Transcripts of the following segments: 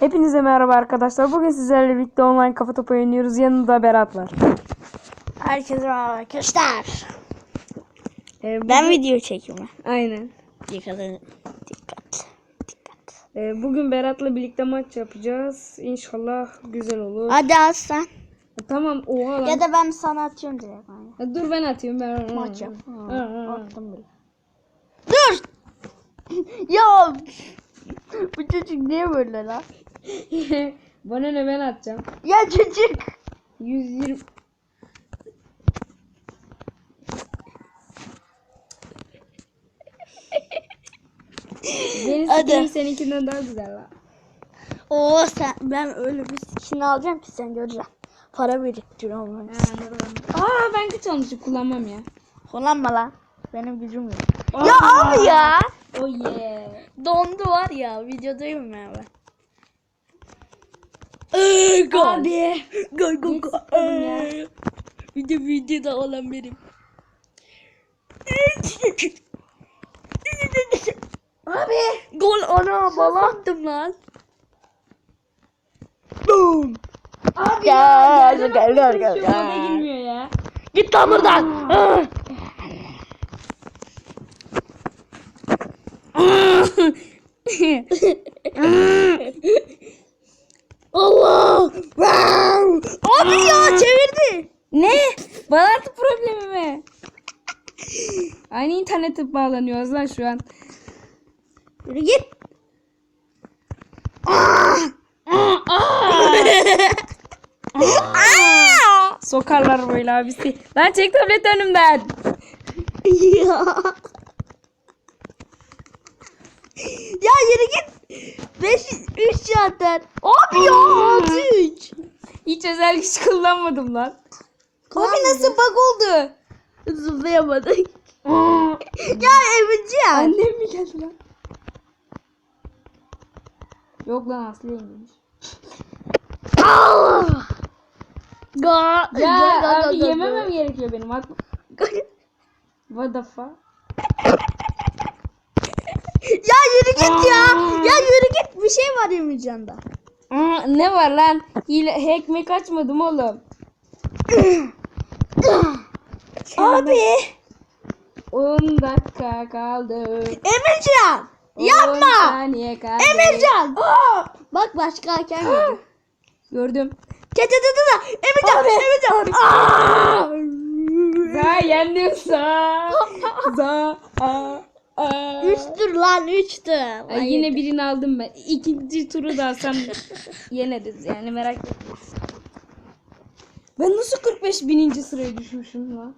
Hepinize merhaba arkadaşlar. Bugün sizlerle birlikte online kafa topu oynuyoruz. Yanında Berat var. Herkese merhaba arkadaşlar. Ee, Ben video çekiyorum. Aynen. Dikkat edin. Dikkat. Dikkat. Ee, bugün Berat'la birlikte maç yapacağız. İnşallah güzel olur. Hadi aslan. Tamam oha lan. Ya da ben sana atıyorum direkt. Ya Dur ben atayım ben. Maç yap. Attım bile. Dur. ya. Bu çocuk niye böyle lan? Bana ne ben atacağım. Ya çocuk. 120 Benim Hadi. sikeyim seninkinden daha güzel lan. Oo sen ben öyle bir skin alacağım ki sen göreceksin. Para biriktiriyorum ben. Aa ben güç almışım kullanmam ya. Kullanma lan. Benim gücüm yok. Ya abi ya. Oh yeah. Dondu var ya videodayım ya ben. Abi. Gol gol Geç gol. sıkıldım ya. Eee. Video videoda olan benim. Abi. Gol ana bala attım lan. Boom. Abi ya. gel, Gel gel, gel gel, gel. girmiyor ya. Git lan buradan. Ah. Allah! Abi ya çevirdi. Ne? Bağlantı problemi mi? Aynı internete bağlanıyoruz lan şu an. Yürü git. Aa! Sokarlar böyle abisi. Lan çek tableti önümden. ya. ya yürü git. 5 3 zaten. Abi ya 3. Hiç özel güç kullanmadım lan. Abi nasıl bug oldu? Zıplayamadık. ya Emircan. Annem mi geldi lan? Yok lan Aslı yengemiş. Ya ga- abi yememem gerekiyor benim. What the fuck? Ya yürü git ya. Ya yürü git. Bir şey var Emircan'da. Aa, ne var lan? Hile, hack mi kaçmadım oğlum. Abi. 10 dakika kaldı. Emircan. 10 Yapma. Emircan. Bak başka hakem. Gördüm. Çat çat çat çat. Emircan. Emircan. Aa! Za yendim za. za. A. Üçtür lan üçtür. Ay, yine birini aldım ben. İkinci turu da alsam yeneriz yani merak etme. Ben nasıl 45 bininci sıraya düşmüşüm lan?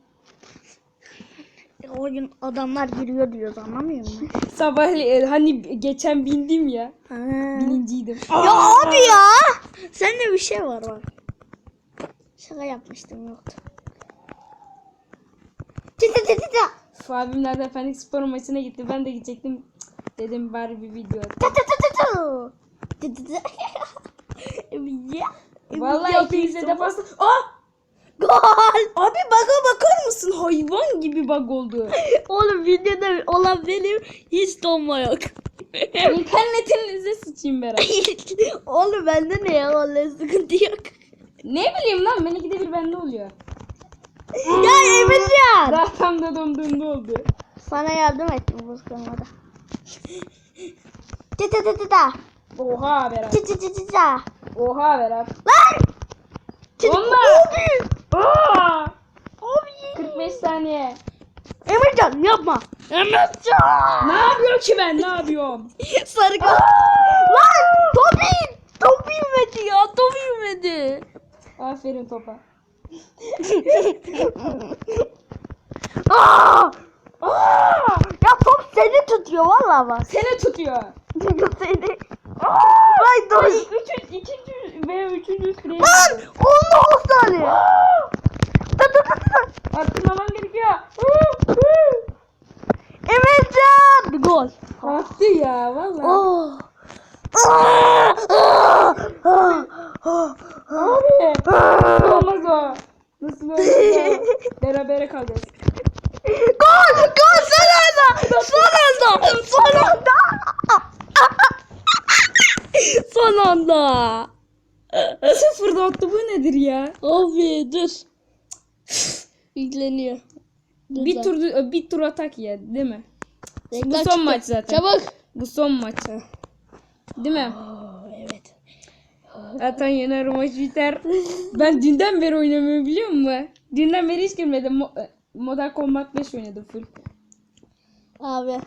O gün adamlar giriyor diyoruz anlamıyor musun? Sabah e, hani geçen bindim ya. Ha. Bininciydim. Ya abi ya. Sende bir şey var bak. Şaka yapmıştım yoktu. Çı çı çı Uf, abim nerede Fenix spor maçına gitti. Ben de gidecektim. Dedim bari bir video. Vallahi ikimize de bastı. Ah! Gol. Abi bug'a bakar mısın? Hayvan gibi bug oldu. Oğlum videoda olan benim hiç donma yok. İnternetinize sıçayım Berat. Oğlum bende ne ya vallahi sıkıntı yok. Ne bileyim lan benimki de bir bende oluyor. Ya Emircan. Tam da donduğunda oldu. Sana yardım ettim bu konuda. Çı çı çı çı çı. Oha Berat. Çı çı çı çı çı. Oha Berat. Lan! Abi. Aa! Abi. 45 saniye. Emircan yapma. Emircan. Ne yapıyor ki ben? Ne yapıyorum? Sarı kart. Lan Tobi. Tobi yemedi ya. Tobi yemedi. Aferin topa. Aa! Aa! Ya top seni tutuyor valla bak. Seni tutuyor. Tutuyor seni. Vay dur. Üçüncü, ikinci ve üçüncü süreyi Lan! Onda o saniye. Tut tut tut tut. Attırmamam gerekiyor. Emircan. Gol. Attı ya valla. Oh. Aa! Aa! Aa! Aa! Abi. Olmaz o. Nasıl olmaz o? Berabere kalacağız. Gol! Gol son anda! Son anda! Son anda! Son anda. Sıfırda attı bu nedir ya? Abi dur. Yükleniyor. Dur Bir tur bir tur atak ya değil mi? Reklam bu son çıktı. maç zaten. Çabuk. Bu son maç. Değil mi? Evet. Zaten yener maç biter. Ben dünden beri oynamıyorum biliyor musun? Dünden beri hiç girmedim. Mo- Modern Combat 5 oynadım full. Abi.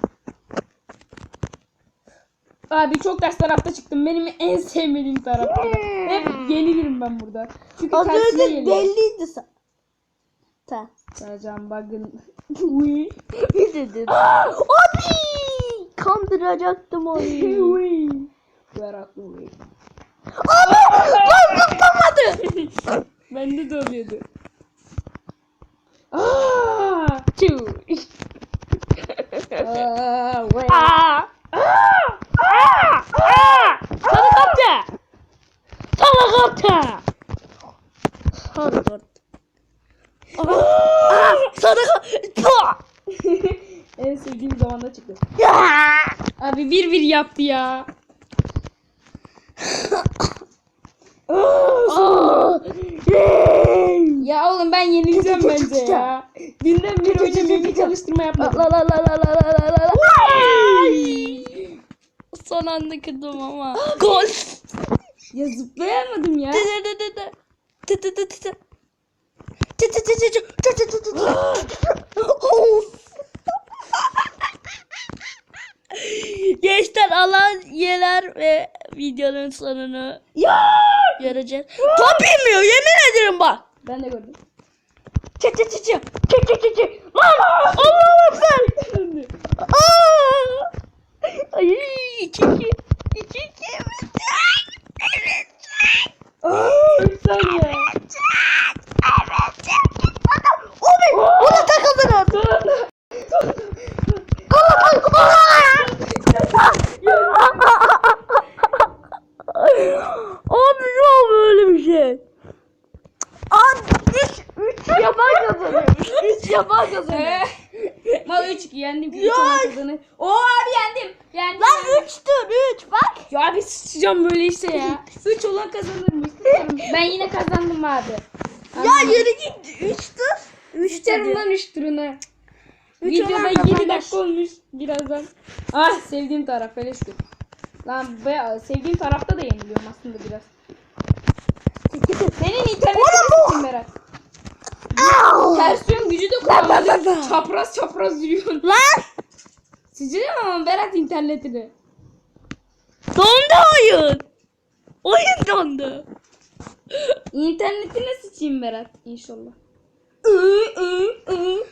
Abi çok ters tarafta çıktım. Benim en sevmediğim taraf. Hep yenilirim ben burada. Çünkü Az tersine önce geliyor. belliydi sen. Sen. Sercan Bagın. Uy. Ne dedin? Abi! Kandıracaktım onu. Uy. Berat uy. Abi! Lan zıplamadı. Bende de oluyordu. Aa! Tüh. Aa, vay. Aa! Sana kaptı. Sana kaptı. Sana kaptı. Sana kaptı. en sevdiğim zamanda çıktı. Abi bir bir yaptı ya ya oğlum ben yenileceğim bence ya. Günden bir önce bir çalıştırma yapmadım. La la la la la la la la. Son anda kırdım ama. Gol. Ya zıplayamadım ya. Gençler alan yeler ve videonun sonunu. Ya! Yaracı. Top yemiyor yemin ederim bak. Ben de gördüm. Çek çek çek çek çek çek çek. Lan! 3 yapan kazanıyor. Mal 3 yendim. 3 Ya. olan kazanı. Oo abi yendim. Yendim. Lan 3'tür 3 bak. Ya abi sıçacağım böyle işte ya. 3 olan kazanırmış. Ben yine kazandım abi. Ya yürü git 3'tür. 3 Sıçarım lan 3 turuna. Videoda olan 7 kazanır. dakika olmuş birazdan. Ah sevdiğim taraf hele şükür. Lan be, sevdiğim tarafta da yeniliyorum aslında biraz. Senin internetin sıçayım Berat. Ters yön gücü de kullanmadım. Çapraz çapraz yürüyorsun. Lan Sıçacağım ama Berat internetini. dondu oyun. Oyun dondu. İnternetine sıçayım Berat inşallah.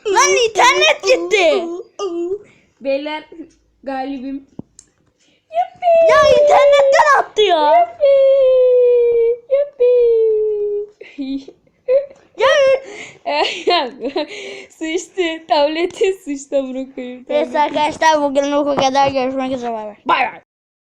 Lan internet gitti. Beyler galibim. Ya internetten attı ya. Yuppi. Ya sıçtı. Tableti sıçtı bunu koyayım. Neyse arkadaşlar bugün bu kadar görüşmek üzere. Bay bay.